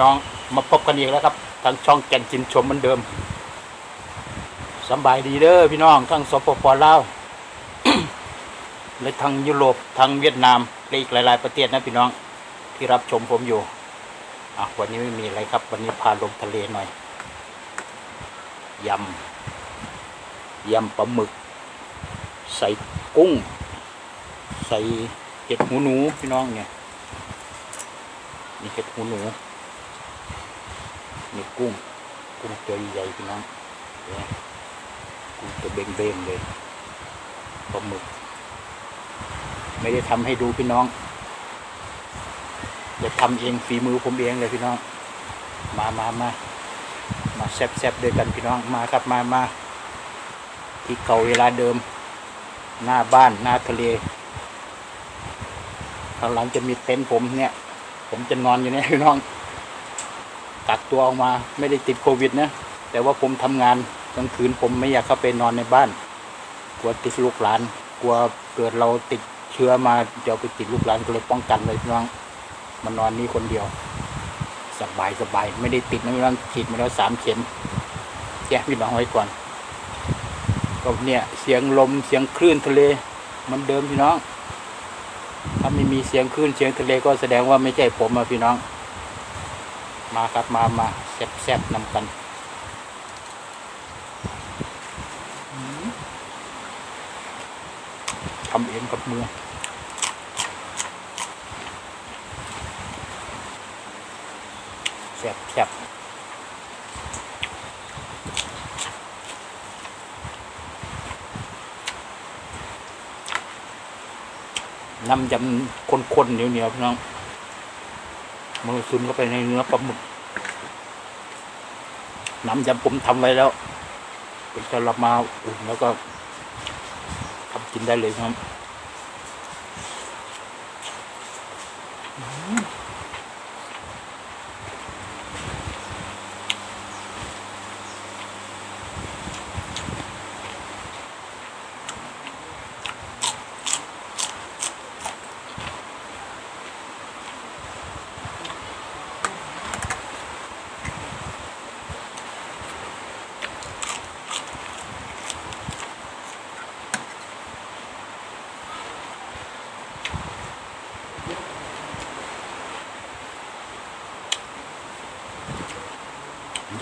น้องมาพบกันอีกแล้วครับทางช่องแก่นจินชมเหมือนเดิมสบายดีเด้อพี่น้องทั้งสปปลาวและทางยุโรปทางเวียดนามและอีกหลาย ๆ ประเทศนะพี่น้องที่รับชมผมอยู่อะวันนี้ไม่มีอะไรครับ วันนี้พาลงทะเลหน่อยยำยำปลาหมึก ใส่กุ้ง ใส่เห็ดหูหนูพี่น้องเนี่ยนี่เห็ดหูหนู นี่กุ้ง กุ้งตัวใหญ่ๆพี่น้องเนี่ยกุ้งตัวเบ่งๆเลยปลาหมึก ไม่ได้ทำให้ดูพี่น้อง จะทำเองฝีมือผมเองเลยพี่น้อง มามามามาแซ่บๆด้วยกันพี่น้องมาครับมามาที่เก่าเวลาเดิม หน้าบ้านหน้าทะเลข้างหลังจะมีเต็นท์ผมเนี่ย ผมจะนอนอยู่เนี่ยพี่น้อง กักตัวออกมาไม่ได้ติดโควิดนะแต่ว่าผมทำงานกลางคืนผมไม่อยากเข้าไปนอนในบ้าน กลัวติดลูกหลาน กลัวเกิดเราติดเชื้อมาจะเอาไปติดลูกหลานก็เลยป้องกันเลยพี่น้องมานอนนี่คนเดียว สบายสบายไม่ได้ติดนะพี่น้องฉีดมาแล้วสามเข็มแจ้งพี่น้องไว้ก่อนก็เนี่ยเสียงลมเสียงคลื่นทะเลมันเดิมพี่น้อง ถ้าไม่มีเสียงคลื่นเสียงทะเลก็แสดงว่าไม่ใช่ผมอะพี่น้อง มาครับมามาแซ่บแซบนำกันทำเองกับมือแซ่บแซบน้ำยำข้นๆเหนียวๆพี่น้อง มันซึมเข้าไปในเนื้อปลาหมึก น้ำยำผมทำไว้แล้วเป็นกะรับมาอุ่นแล้วก็ทำกินได้เลยครับ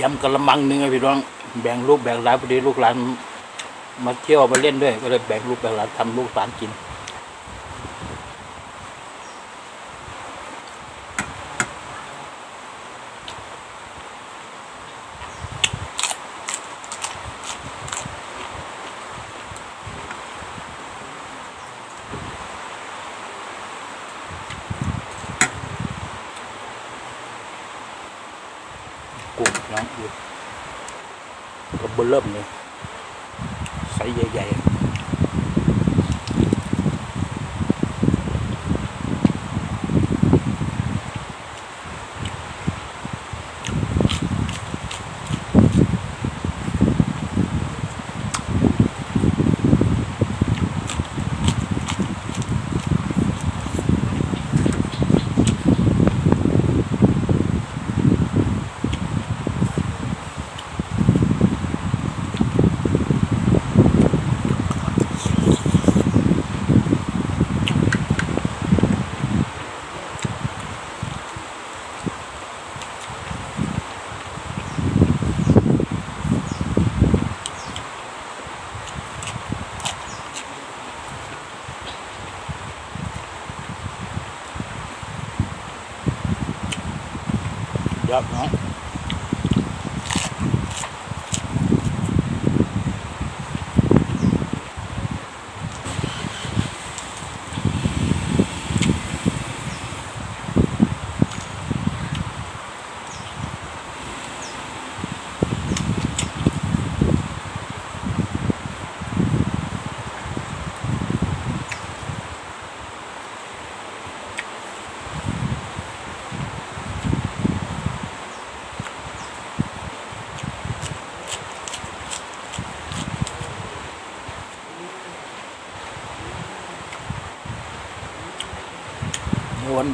ยำกระมังหนึ่งอะพี่น้อง แบ่งลูกแบ่งหลานพอดีลูกหลานมาเที่ยวมาเล่นด้วย ก็เลยแบ่งลูกแบ่งหลานทำลูกหลานกิน กุ้งน้องดูกระเบอเริ่มเลยไซส์ใหญ่ๆ ยอ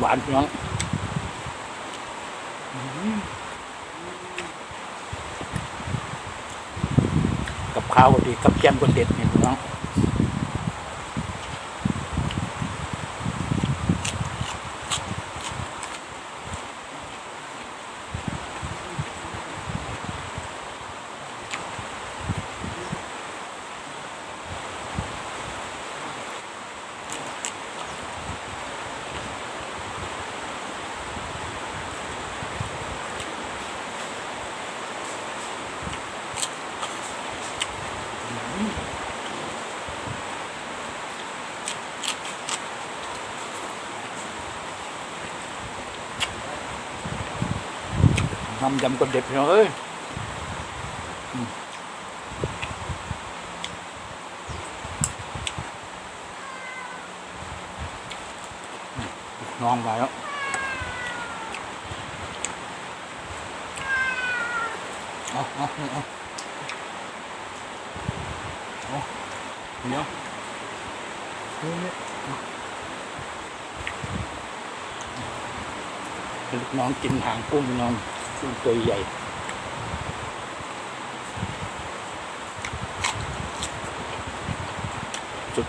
หวานน้องกับข้าวก็ดีกับแกมก็เด็ดนี่น้อง น้ำยำก็เด็ดพี่น้องเอ้ยน้องไปแล้วเอาเอาเอาเอาเอเดี๋ยวนี่นี่ลูกน้องกินหางกุ้งน้อง กุ้งตัวใหญ่จุด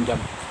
ำยำกุ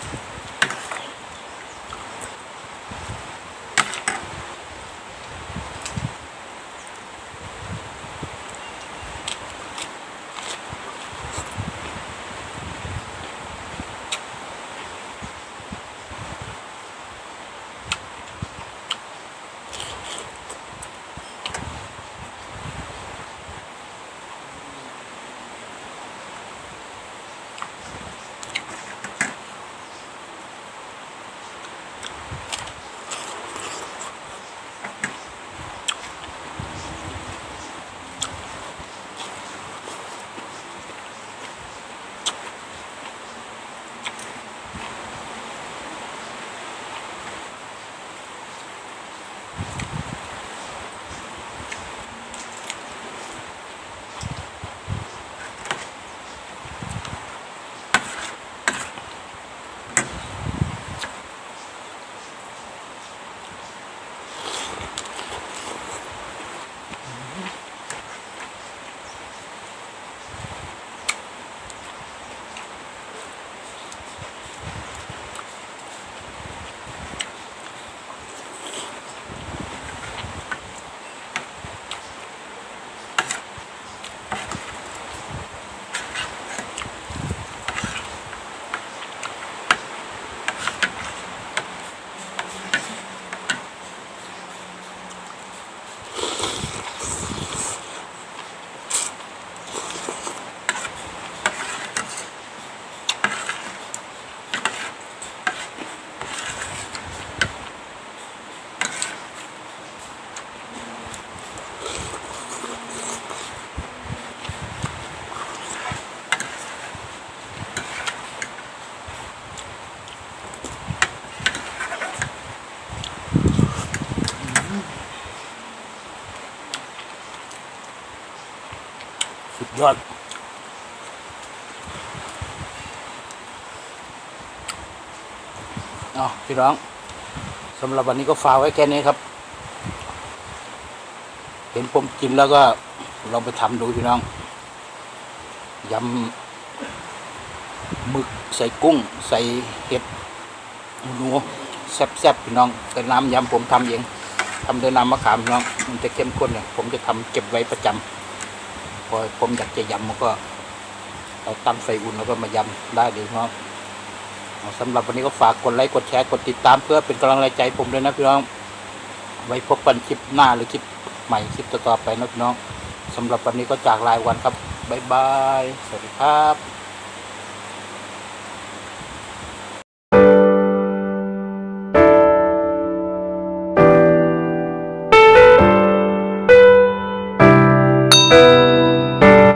ยวนิดนึงเอดเอาพี่น้องสำหรับวันนี้ก็ฝากไว้แค่นี้ครับ เห็นผมกินแล้วก็ลองไปทำดูพี่น้องยำหมึกใส่กุ้ง ใส่เห็ดหนูแซ่บๆพี่น้องแต่น้ำยำผมทำเองทำด้วยน้ำมะขามพี่น้อง มันจะเข้มข้นเนี่ยผมจะทำเก็บไว้ประจำ อผมอยากจะยำมันก็เราตั้งไฟอุ่นแล้วก็มายำได้เลยพี่น้องเอาสำหรับวันนี้ก็ฝากกดไลค์กดแชร์กดติดตามเพื่อเป็นกำลังใจผมด้วยนะพี่น้อง ไว้พบกันคลิปหน้าหรือคลิปใหม่คลิปต่อๆไปนะพี่น้องสำหรับวันนี้ก็จากลายวันครับบ๊ายบาย สวัสดีครับ